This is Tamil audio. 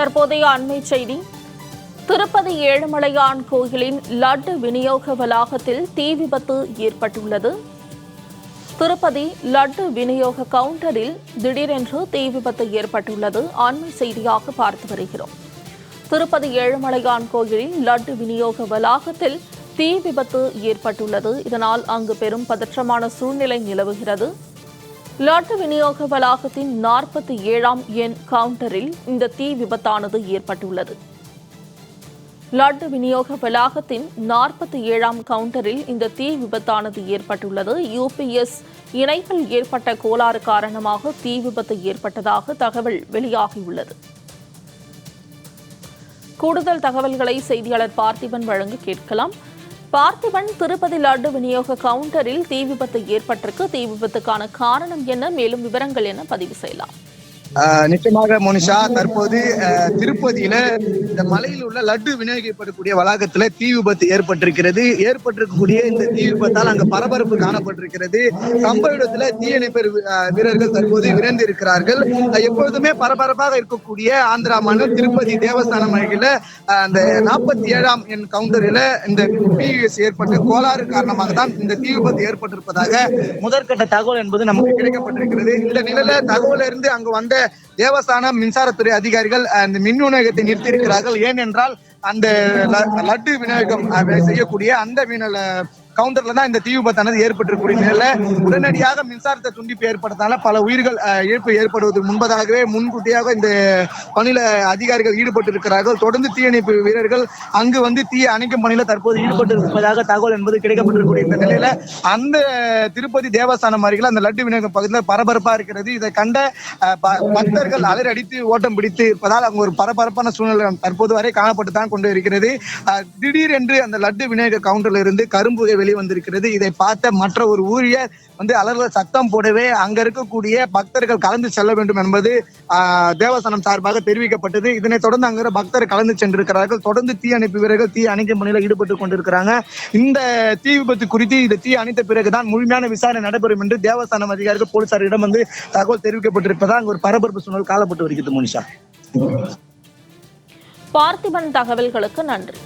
தற்போதைய அண்மை செய்தி. திருப்பதி ஏழுமலையான் கோயிலின் லட்டு விநியோக வளாகத்தில் தீ விபத்து ஏற்பட்டுள்ளது. திருப்பதி லட்டு விநியோக கவுண்டரில் திடீரென்று தீ விபத்து ஏற்பட்டுள்ளது. அண்மை செய்தியாக பார்த்து வருகிறோம். திருப்பதி ஏழுமலையான் கோயிலில் லட்டு விநியோக வளாகத்தில் தீ விபத்து ஏற்பட்டுள்ளது. இதனால் அங்கு பெரும் பதற்றமான சூழ்நிலை நிலவுகிறது. லாட்டு விநியோக வளாகத்தின் நாற்பத்தி ஏழாம் எண் கவுண்டரில் இந்த தீ விபத்தானது ஏற்பட்டுள்ளது. லாட்டு விநியோக வளாகத்தின் நாற்பத்தி ஏழாம் கவுண்டரில் இந்த தீ விபத்தானது ஏற்பட்டுள்ளது. யூபிஎஸ் இணைப்பில் ஏற்பட்ட கோளாறு காரணமாக தீ விபத்து ஏற்பட்டதாக தகவல் வெளியாகியுள்ளது. கூடுதல் தகவல்களை செய்தியாளர் பார்த்திபன் வழங்க கேட்கலாம். பார்த்திபன் திருப்பதி லட்டு விநியோக கவுண்டரில் தீ விபத்து ஏற்பட்டிருக்கு. தீ விபத்துக்கான காரணம் என்ன? மேலும் விவரங்கள் என பதிவு செய்யலாம். நிச்சயமாக மோனிஷா தற்போது திருப்பதியில இந்த மலையில் உள்ள லட்டு விநியோகிக்கப்படக்கூடிய வளாகத்துல தீ விபத்து ஏற்பட்டிருக்கிறது. ஏற்பட்டிருக்கக்கூடிய இந்த தீ விபத்தால் அங்க பரபரப்பு காணப்பட்டிருக்கிறது. சம்பவத்துல தீயணைப்பு வீரர்கள் தற்போது விரைந்து இருக்கிறார்கள் எப்பொழுதுமே பரபரப்பாக இருக்கக்கூடிய ஆந்திரா மாநிலம் திருப்பதி தேவஸ்தானம் அருகில அந்த நாற்பத்தி ஏழாம் என் கவுண்டரில இந்த பிஎஸ் ஏற்பட்ட கோளாறு காரணமாக தான் இந்த தீ விபத்து ஏற்பட்டிருப்பதாக முதற்கட்ட தகவல் என்பது நமக்கு கிடைக்கப்பட்டிருக்கிறது. இந்த நிலையில தகவல் இருந்து அங்கு வந்த தேவஸ்தான மின்சாரத்துறை அதிகாரிகள் அந்த மின் விநியோகத்தை நிறுத்தியிருக்கிறார்கள். ஏனென்றால் அந்த லட்டு விநியோகம் செய்யக்கூடிய அந்த மின்னல் கவுண்டர்ல தான் இந்த தீ விபத்தானது ஏற்பட்டிருக்கூடிய நிலையில உடனடியாக மின்சாரத்தை துண்டிப்பு ஏற்பட்டதால பல உயிர்கள் இழப்பு ஏற்படுவதற்கு முன்பதாகவே முன்கூட்டியாக இந்த பணியில அதிகாரிகள் ஈடுபட்டு இருக்கிறார்கள் தொடர்ந்து தீயணைப்பு வீரர்கள் அங்கு வந்து தீ அணைக்கும் பணியில தற்போது ஈடுபட்டு இருப்பதாக தகவல் என்பது கிடைக்கப்பட்டிருக்கூடிய இந்த நிலையில அந்த திருப்பதி தேவஸ்தானம் அருகில் அந்த லட்டு விநியோக பகுதியில் பரபரப்பா இருக்கிறது. இதை கண்ட ப- பக்தர்கள் அலரடித்து ஓட்டம் பிடித்து இருப்பதால் அங்கு ஒரு பரபரப்பான சூழ்நிலை தற்போது வரை காணப்பட்டு தான் கொண்டு இருக்கிறது. அஹ், திடீரென்று அந்த லட்டு விநாயகர் கவுண்டர்ல இருந்து கரும்புகை வெளிவந்திருக்கிறது. இதை பார்த்த மற்ற ஒரு ஊழியர் வந்து அலர்ல சத்தம் போடவே அங்க இருக்கக்கூடிய பக்தர்கள் கலந்து செல்ல வேண்டும் என்பது தேவசனம் சார்பாக தெரிவிக்கப்பட்டது. இதனை தொடர்ந்து அங்க பக்தர் கலந்து சென்றிருக்கிறார்கள். தொடர்ந்து தீ அணைப்பு வீரர்கள் தீ அணைக்கும் பணியில் ஈடுபட்டு கொண்டிருக்கிறாங்க. இந்த தீ விபத்து குறித்து இந்த தீ அணைத்த பிறகுதான் முழுமையான விசாரணை நடைபெறும் என்று தேவஸ்தானம் அதிகாரிகள் போலீசாரிடம் வந்து தகவல் தெரிவிக்கப்பட்டிருப்பதாக அங்கு ஒரு பரபரப்பு சூழல் காலப்பட்டு வருகிறது மோனிஷா. பார்த்திபன் தகவல்களுக்கு நன்றி.